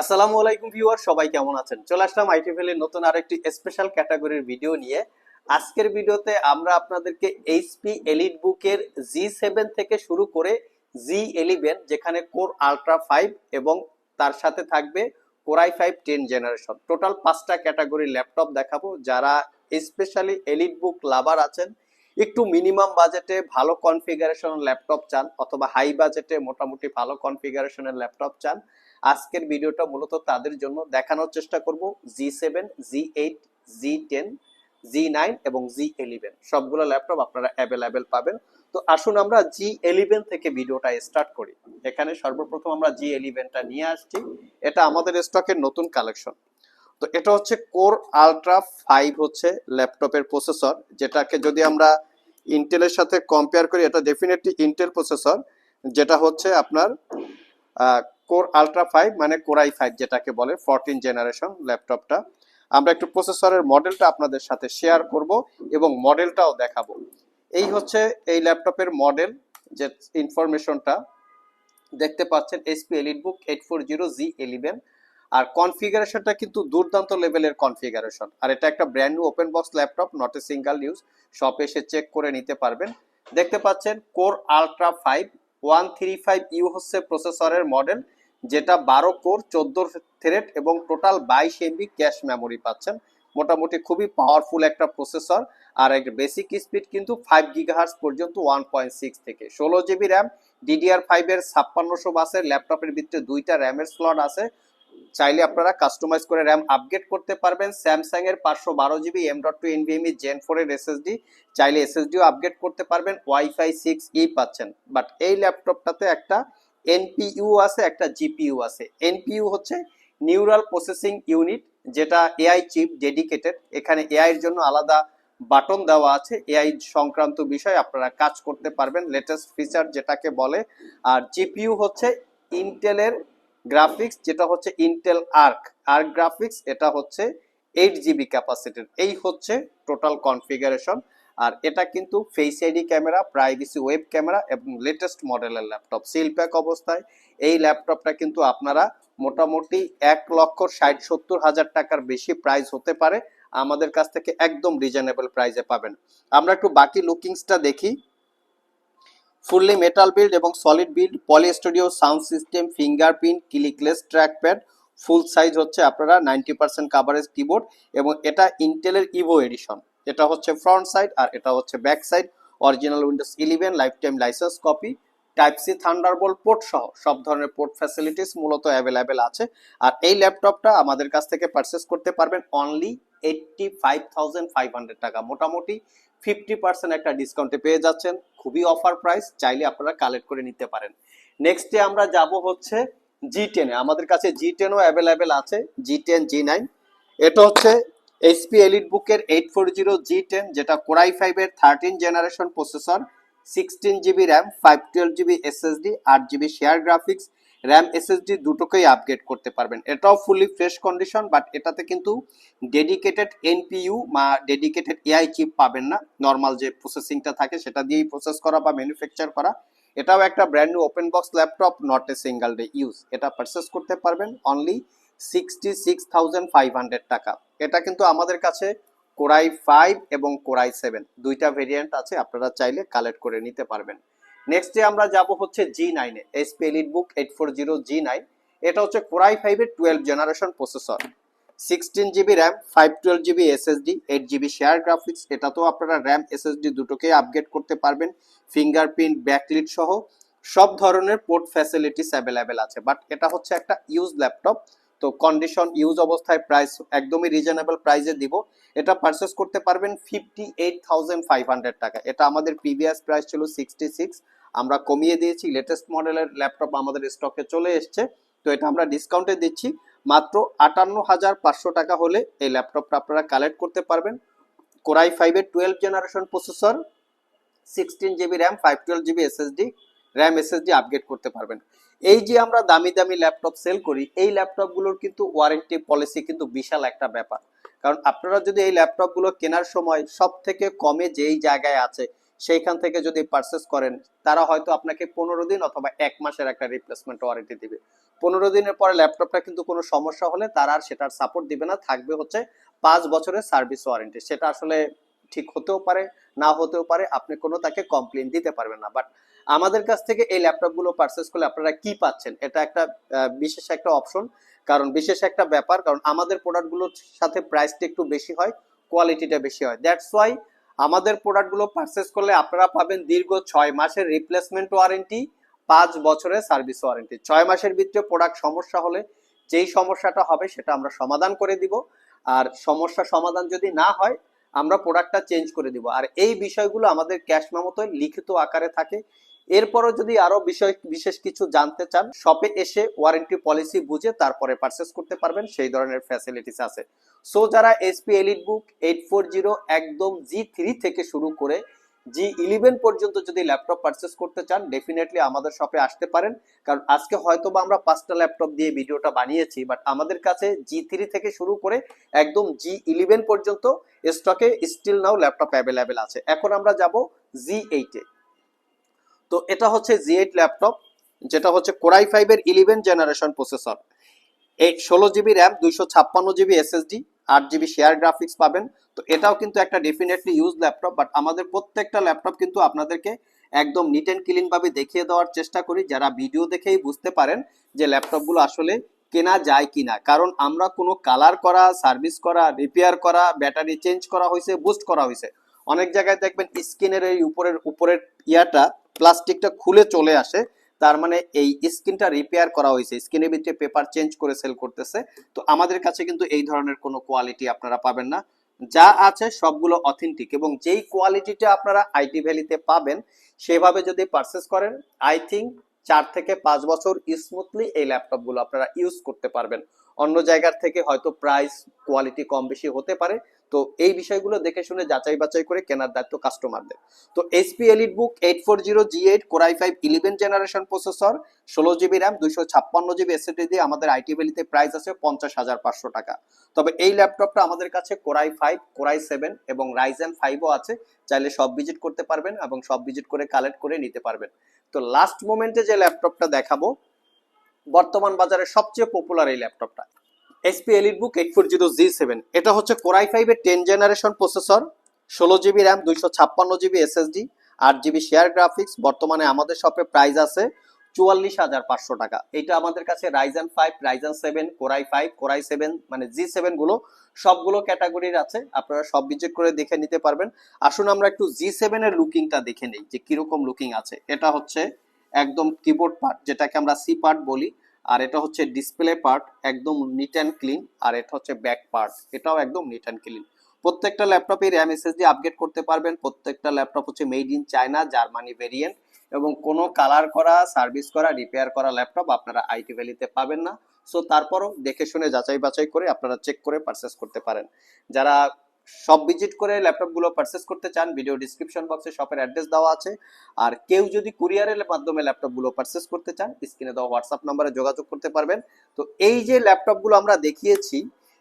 আসসালামু আলাইকুম ভিউয়ার, সবাই কেমন আছেন? চলে আসলাম আইটি ভ্যালির নতুন আরেকটি স্পেশাল ক্যাটাগরির ভিডিও নিয়ে। আজকের ভিডিওতে আমরা আপনাদেরকে এইচপি এলিট বুকের জি সেভেন থেকে শুরু করে জি ইলেভেন যেখানে কোর আলট্রা ফাইভ এবং তার সাথে থাকবে core i five ten generation total পাঁচটা ক্যাটাগরির ল্যাপটপ দেখাবো। যারা স্পেশালি এলিট বুক লাভার আছেন, একটু মিনিমাম বাজেটে ভালো কনফিগারেশন ল্যাপটপ চান, অথবা হাই বাজেটে মোটামুটি ভালো কনফিগারেশনের ল্যাপটপ চান আজকের ভিডিওটা মূলত তাদের জন্য দেখানোর চেষ্টা করব G seven G eight G ten G nine এবং জি ইলেভেন সবগুলো ল্যাপটপ আপনারা অ্যাভেলেবেল পাবেন। তো আসুন আমরা জি ইলেভেন থেকে ভিডিওটা স্টার্ট করি। এখানে সর্বপ্রথম আমরা জি ইলেভেনটা নিয়ে আসছি। এটা আমাদের স্টকের নতুন কালেকশন তো এটা হচ্ছে কোর আলট্রা ফাইভ হচ্ছে ল্যাপটপের প্রসেসর যেটাকে যদি আমরা ইন্টেলের সাথে কম্পেয়ার করি, এটা ডেফিনেটলি ইন্টেল প্রসেসর যেটা হচ্ছে আপনার কোর আলট্রা ফাইভ মানে কোরাই ফাইভ যেটাকে বলে ফোরটিন জেনারেশন ল্যাপটপটা আমরা একটু প্রসেসরের মডেলটা আপনাদের সাথে শেয়ার করব এবং মডেলটাও দেখাবো। এই হচ্ছে এই ল্যাপটপের মডেল যে ইনফরমেশনটা দেখতে পাচ্ছেন HP EliteBook eight four zero G eleven আর কনফিগারেশনটা কিন্তু দুর্দান্ত লেভেলের কনফিগারেশন আর এটা একটা brand new open box laptop not a single use শপে এসে চেক করে নিতে পারবেন। দেখতে পাচ্ছেন core ultra five one three five U হচ্ছে প্রসেসরের মডেল যেটা বারো কোর, চোদ্দ থ্রেড এবং টোটাল বাইশ এমবি ক্যাশ মেমোরি পাচ্ছেন। মোটামুটি খুবই পাওয়ারফুল একটা প্রসেসর আর একটা বেসিক স্পিড কিন্তু ফাইভ গিগাহার্স পর্যন্ত ওয়ান পয়েন্ট সিক্স থেকে। ষোলো জিবি র্যাম ডিডিআর ফাইভের ছাপ্পান্নশো বাসের ল্যাপটপের ভিতরে দুইটা র্যামের স্লট আছে। চাইলে আপনারা কাস্টমাইজ করে র্যাম আপগ্রেড করতে পারবেন। স্যামসাং এর পাঁচশো বারো GB M dot two NVMe gen four এর এসএসডি চাইলে এসএসডিও আপগ্রেড করতে পারবেন। ওয়াইফাই সিক্স ই পাচ্ছেন। বাট এই ল্যাপটপটাতে একটা এনপিইউ আছে, একটা জিপিইউ আছে। এনপিইউ হচ্ছে নিউরাল প্রসেসিং ইউনিট, যেটা এআই চিপ ডেডিকেটেড। এখানে এআই এর জন্য আলাদা বাটন দেওয়া আছে। এআই সংক্রান্ত বিষয় আপনারা কাজ করতে পারবেন লেটেস্ট ফিচার যেটাকে বলে। আর জিপিইউ হচ্ছে ইন্টেলের গ্রাফিক্স যেটা হচ্ছে ইন্টেল আর্ক আর্ক গ্রাফিক্স এটা হচ্ছে এইট জিবি ক্যাপাসিটির এই হচ্ছে টোটাল কনফিগারেশন আর এটা কিন্তু face ID camera privacy web camera এবং লেটেস্ট মডেলের ল্যাপটপ সিল প্যাক অবস্থায়। এই ল্যাপটপটা কিন্তু আপনারা মোটামুটি এক লক্ষ ষাট সত্তর হাজার টাকার বেশি প্রাইস হতে পারে। আমাদের কাছ থেকে একদম রিজনেবল প্রাইসে পাবেন। আমরা একটু বাকি লুকিংসটা দেখি। ফুললি মেটাল বিল্ড এবং solid build poly studio sound system fingerprint clickless trackpad full size হচ্ছে আপনারা নাইনটি পার্সেন্ট কাভারেজ কিবোর্ড এবং এটা ইন্টেলের ইভো এডিশন এটা হচ্ছে ফ্রন্ট সাইড আর এটা হচ্ছে back side original Windows eleven lifetime licence copy type C Thunderbolt port সহ সব ধরনের পোর্ট ফ্যাসিলিটিস মূলত অ্যাভেলেবেল আছে। আর এই ল্যাপটপটা আমাদের কাছ থেকে পারচেস করতে পারবেন only eighty five five hundred টাকা। মোটামুটি ফিফটি পার্সেন্ট একটা ডিসকাউন্টে পেয়ে যাচ্ছেন। খুবই অফার প্রাইস চাইলে আপনারা কালেক্ট করে নিতে পারেন। নেক্সটে আমরা যাব হচ্ছে জি টেনে আমাদের কাছে জি টেনও অ্যাভেলেবেল আছে জি টেন জি নাইন এটা হচ্ছে এইচপি এলিট বুকের eight four zero G ten যেটা কোরাই ফাইভের thirteen generation processor sixteen GB RAM five twelve GB SSD আট GB share graphics RAM SSD দুটোকেই আপগ্রেড করতে পারবেন। এটাও ফুলি ফ্রেশ কন্ডিশন বাট এটাতে কিন্তু ডেডিকেটেড এনপিইউ বা ডেডিকেটেড এআই চিপ পাবেন না। নর্মাল যে প্রসেসিংটা থাকে, সেটা দিয়েই প্রসেস করা বা ম্যানুফ্যাকচার করা। এটাও একটা brand new open box laptop not a single day use এটা পারচেস করতে পারবেন only sixty six thousand five hundred টাকা। এটা কিন্তু আমাদের কাছে কোরাই ফাইভ এবং কোরাই সেভেন দুইটা ভেরিয়েন্ট আছে, আপনারা চাইলে কালেক্ট করে নিতে পারবেন। নেক্সটে আমরা যাব হচ্ছে জি নাইনে HP EliteBook eight four zero G nine এটা হচ্ছে কোরাই ফাইভের twelve generation processor sixteen GB RAM five twelve GB SSD eight GB share graphics এটাতেও আপনারা র্যাম এসএসডি দুটোকেই আপগ্রেড করতে পারবেন। ফিঙ্গারপ্রিন্ট ব্যাকলিট সহ সব ধরনের পোর্ট ফ্যাসিলিটিস অ্যাভেলেবেল আছে। বাট এটা হচ্ছে একটা ইউজ ল্যাপটপ তো কন্ডিশন ইউজ অবস্থায় প্রাইস একদমই রিজনেবল প্রাইসে দিব। এটা পারচেস করতে পারবেন fifty eight thousand five hundred টাকা। এটা আমাদের প্রিভিয়াস প্রাইস ছিল সিক্সটি সিক্স আমরা কমিয়ে দিয়েছি লেটেস্ট মডেলের ল্যাপটপ আমাদের স্টকে চলে এসছে। তো এটা আমরা ডিসকাউন্টে দিচ্ছি। মাত্র আটান্ন হাজার পাঁচশো টাকা হলে এই ল্যাপটপটা আপনারা কালেক্ট করতে পারবেন। কোরাই ফাইভের twelve generation processor sixteen GB RAM five twelve GB SSD RAM SSD upgrade করতে পারবেন। এই যে আমরা দামি দামি ল্যাপটপ সেল করি, এই ল্যাপটপগুলোর কিন্তু ওয়ারেন্টি পলিসি কিন্তু বিশাল একটা ব্যাপার। কারণ আপনারা যদি এই ল্যাপটপগুলো কেনার সময় সব থেকে কমে যেই জায়গায় আছে, সেইখান থেকে যদি পারচেস করেন, তারা হয়তো আপনাকে পনেরো দিন অথবা এক মাসের একটা রিপ্লেসমেন্ট ওয়ারেন্টি দিবে। পনেরো দিনের পরে ল্যাপটপটা কিন্তু কোনো সমস্যা হলে তারা আর সেটার সাপোর্ট দিবে না, থাকবে হচ্ছে পাঁচ বছরের সার্ভিস ওয়ারেন্টি সেটা আসলে ঠিক হতেও পারে, না হতেও পারে, আপনি কোনো তাকে কমপ্লেন দিতে পারবেন না। বাট আমাদের কাছ থেকে এই ল্যাপটপগুলো পারচেস করলে আপনারা কি পাচ্ছেন? এটা একটা বিশেষ একটা অপশন কারণ বিশেষ একটা ব্যাপার, কারণ আমাদের প্রোডাক্টগুলোর সাথে প্রাইসটা একটু বেশি হয় কোয়ালিটিটা বেশি হয়। দ্যাটস ওয়াই আমাদের প্রোডাক্টগুলো পারচেস করলে আপনারা পাবেন দীর্ঘ ছয় মাসের রিপ্লেসমেন্ট ওয়ারেন্টি পাঁচ বছরের সার্ভিস ওয়ারেন্টি ছয় মাসের ভিতরে প্রোডাক্ট সমস্যা হলে যেই সমস্যাটা হবে সেটা আমরা সমাধান করে দিব। আর সমস্যা সমাধান যদি না হয়, আমরা প্রোডাক্টটা চেঞ্জ করে দিব। আর এই বিষয়গুলো আমাদের ক্যাশ মেমোতে লিখিত আকারে থাকে। এরপরও যদি আরও বিষয়, বিশেষ কিছু জানতে চান শপে এসে ওয়ারেন্টি পলিসি বুঝে তারপরে পারচেস করতে পারবেন, সেই ধরনের ফ্যাসিলিটিস আছে। সো যারা HP EliteBook eight four zero একদম জি থ্রি থেকে শুরু করে জি ইলেভেন পর্যন্ত যদি ল্যাপটপ পারচেস করতে চান ডেফিনেটলি আমাদের শপে আসতে পারেন। কারণ আজকে হয়তো বা আমরা পাঁচটা ল্যাপটপ দিয়ে ভিডিওটা বানিয়েছি বাট আমাদের কাছে জি থ্রি থেকে শুরু করে একদম জি ইলেভেন পর্যন্ত স্টকে স্টিল নাও ল্যাপটপ অ্যাভেলেবেল আছে। এখন আমরা যাব জি এইটে তো এটা হচ্ছে জি এইট ল্যাপটপ যেটা হচ্ছে কোরাই ফাইভের ইলেভেন জেনারেশন প্রসেসর এই ষোলো জিবি র্যাম দুইশো ছাপ্পান্ন জিবি এসএসডি আট জিবি শেয়ার গ্রাফিক্স পাবেন। তো এটাও কিন্তু একটা ডেফিনেটলি ইউজ ল্যাপটপ বাট আমাদের প্রত্যেকটা ল্যাপটপ কিন্তু আপনাদেরকে একদম নিট অ্যান্ড ক্লিন ভাবে দেখিয়ে দেওয়ার চেষ্টা করি। যারা ভিডিও দেখেই বুঝতে পারেন যে ল্যাপটপগুলো আসলে কেনা যায় কিনা। কারণ আমরা কোনো কালার করা সার্ভিস করা রিপেয়ার করা ব্যাটারি চেঞ্জ করা হয়েছে বুস্ট করা হয়েছে। অনেক জায়গায় দেখবেন স্ক্রিনের এই উপরের উপরের ইয়াটা প্লাস্টিকটা খুলে চলে আসে, তার মানে এই স্ক্রিনটা রিপেয়ার করা হয়েছে। স্ক্রিনের ভিতরে পেপার চেঞ্জ করে সেল করতেছে। তো আমাদের কাছে কিন্তু এই ধরনের কোনো কোয়ালিটি আপনারা পাবেন না। যা আছে সবগুলো অথেন্টিক এবং যেই কোয়ালিটিটা আপনারা আইটি ভ্যালিতে পাবেন, সেভাবে যদি পারচেস করেন আই থিঙ্ক চার থেকে পাঁচ বছর স্মুথলি এই ল্যাপটপগুলো আপনারা ইউজ করতে পারবেন। অন্য জায়গার থেকে হয়তো প্রাইস কোয়ালিটি কম বেশি হতে পারে তো এই বিষয়গুলো দেখে শুনে যাচাই বাছাই করে কেনার দায়িত্ব কাস্টমারদের তো HP EliteBook eight four zero G eight core i five eleven generation processor ষোলো জিবি র্যাম দুইশো ছাপ্পান্ন জিবি এসএসডি দিয়ে আমাদের আইটি ভ্যালিতে প্রাইস আছে পঞ্চাশ হাজার পাঁচশো টাকা। তবে এই ল্যাপটপটা আমাদের কাছে core i five core i seven এবং রাইজেন ফাইভও আছে। চাইলে সব ভিজিট করতে পারবেন এবং সব ভিজিট করে কালেক্ট করে নিতে পারবেন। তো লাস্ট মোমেন্টে যে ল্যাপটপটা দেখাবো, বর্তমান বাজারে সবচেয়ে পপুলার এই ল্যাপটপটা HP EliteBook eight four zero G seven এটা হচ্ছে কোরাই ফাইভের টেন জেনারেশন প্রসেসর ষোলো জিবি র্যাম দুইশো ছাপ্পান্ন জিবি এসএসডি আট জিবি শেয়ার গ্রাফিক্স বর্তমানে আমাদের শপে প্রাইস আছে চুয়াল্লিশ হাজার পাঁচশো টাকা। এটা আমাদের কাছে Ryzen five Ryzen seven core i five core i seven মানে জি সেভেনগুলো, সবগুলো ক্যাটাগরির আছে। আপনারা সব ভিজিট করে দেখে নিতে পারবেন। আসুন আমরা একটু জি সেভেন এর লুকিংটা দেখে নিই যে কীরকম লুকিং আছে। এটা হচ্ছে একদম কিবোর্ড পার্ট যেটাকে আমরা সি পার্ট বলি। আর এটা হচ্ছে ডিসপ্লে পার্ট একদম নিট অ্যান্ড ক্লিন আর এটা হচ্ছে ব্যাক পার্ট এটাও একদম নিট অ্যান্ড ক্লিন প্রত্যেকটা ল্যাপটপে র্যাম এসএসডি আপগ্রেড করতে পারবেন, প্রত্যেকটা ল্যাপটপ হচ্ছে made in China Germany variant এবং কোনো কালার করা সার্ভিস করা রিপেয়ার করা ল্যাপটপ আপনারা আইটি ভ্যালিতে পাবেন না। সো তারপরও দেখে শুনে যাচাই বাছাই করে আপনারা চেক করে পারচেস করতে পারেন। যারা সব ভিজিট করে ল্যাপটপগুলো পারচেস করতে চান ভিডিও ডিসক্রিপশন বক্সে শপের অ্যাড্রেস দেওয়া আছে। আর কেউ যদি কুরিয়ারের মাধ্যমে ল্যাপটপগুলো পারচেস করতে চান স্ক্রিনে দেওয়া হোয়াটসঅ্যাপ নাম্বারে যোগাযোগ করতে পারবেন। তো এই যে ল্যাপটপগুলো আমরা দেখিয়েছি,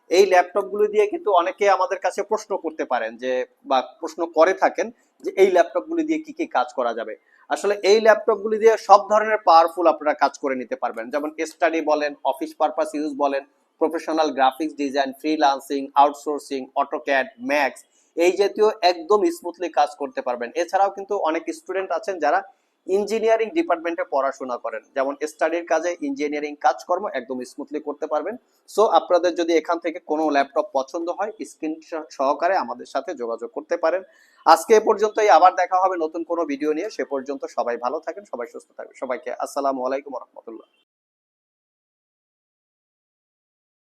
এই ল্যাপটপগুলো দিয়ে কিন্তু অনেকে আমাদের কাছে প্রশ্ন করতে পারেন যে, বা প্রশ্ন করে থাকেন যে, এই ল্যাপটপগুলো দিয়ে কি কি কাজ করা যাবে? আসলে এই ল্যাপটপগুলি দিয়ে সব ধরনের পাওয়ারফুল আপনারা কাজ করে নিতে পারবেন। যেমন স্টাডি বলেন অফিস পারপাস ইউজ বলেন professional graphics design freelancing outsourcing AutoCAD max এই জাতীয় একদম স্মুথলি কাজ করতে পারবেন। এছাড়াও কিন্তু অনেক স্টুডেন্ট আছেন যারা ইঞ্জিনিয়ারিং ডিপার্টমেন্টে পড়াশোনা করেন। যেমন স্টাডির কাজে ইঞ্জিনিয়ারিং কাজকর্ম একদম স্মুথলি করতে পারবেন। সো আপনাদের যদি এখান থেকে কোনো ল্যাপটপ পছন্দ হয় স্ক্রিন সহকারে আমাদের সাথে যোগাযোগ করতে পারেন। আজকে এ পর্যন্তই, আবার দেখা হবে নতুন কোনো ভিডিও নিয়ে। সে পর্যন্ত সবাই ভালো থাকেন, সবাই সুস্থ থাকবেন। সবাইকে আসসালামু আলাইকুম রহমতুল্লাহ।